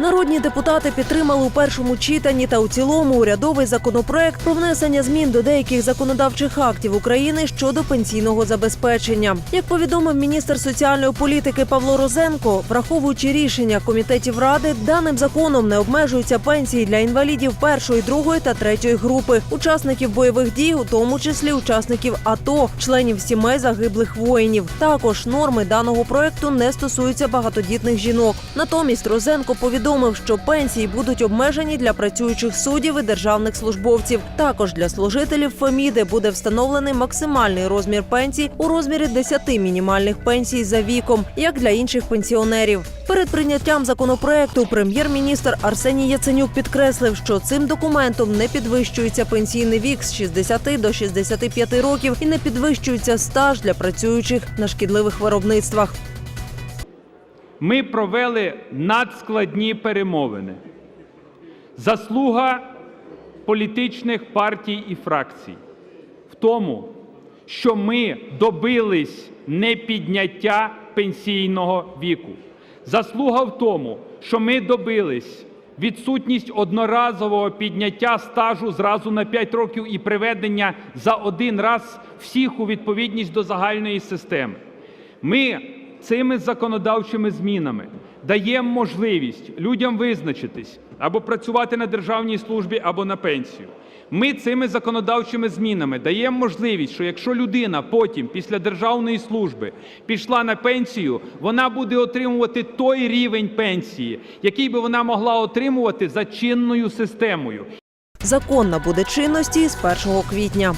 Народні депутати підтримали у першому читанні та у цілому урядовий законопроект про внесення змін до деяких законодавчих актів України щодо пенсійного забезпечення. Як повідомив міністр соціальної політики Павло Розенко, враховуючи рішення комітетів ради, даним законом не обмежуються пенсії для інвалідів першої, другої та третьої групи, учасників бойових дій, у тому числі учасників АТО, членів сімей загиблих воїнів. Також норми даного проекту не стосуються багатодітних жінок. Натомість Розенко повідомив, що пенсії будуть обмежені для працюючих суддів і державних службовців. Також для служителів ФЕМІДи буде встановлений максимальний розмір пенсій у розмірі 10 мінімальних пенсій за віком, як для інших пенсіонерів. Перед прийняттям законопроекту прем'єр-міністр Арсеній Яценюк підкреслив, що цим документом не підвищується пенсійний вік з 60 до 65 років і не підвищується стаж для працюючих на шкідливих виробництвах. Ми провели надскладні перемовини. Заслуга політичних партій і фракцій в тому, що ми добились непідняття пенсійного віку. Заслуга в тому, що ми добились відсутність одноразового підняття стажу зразу на 5 років і приведення за один раз всіх у відповідність до загальної системи. Ми цими законодавчими змінами даємо можливість людям визначитись або працювати на державній службі, або на пенсію. Ми цими законодавчими змінами даємо можливість, що якщо людина потім після державної служби пішла на пенсію, вона буде отримувати той рівень пенсії, який би вона могла отримувати за чинною системою. Закон набуде чинності з 1 квітня.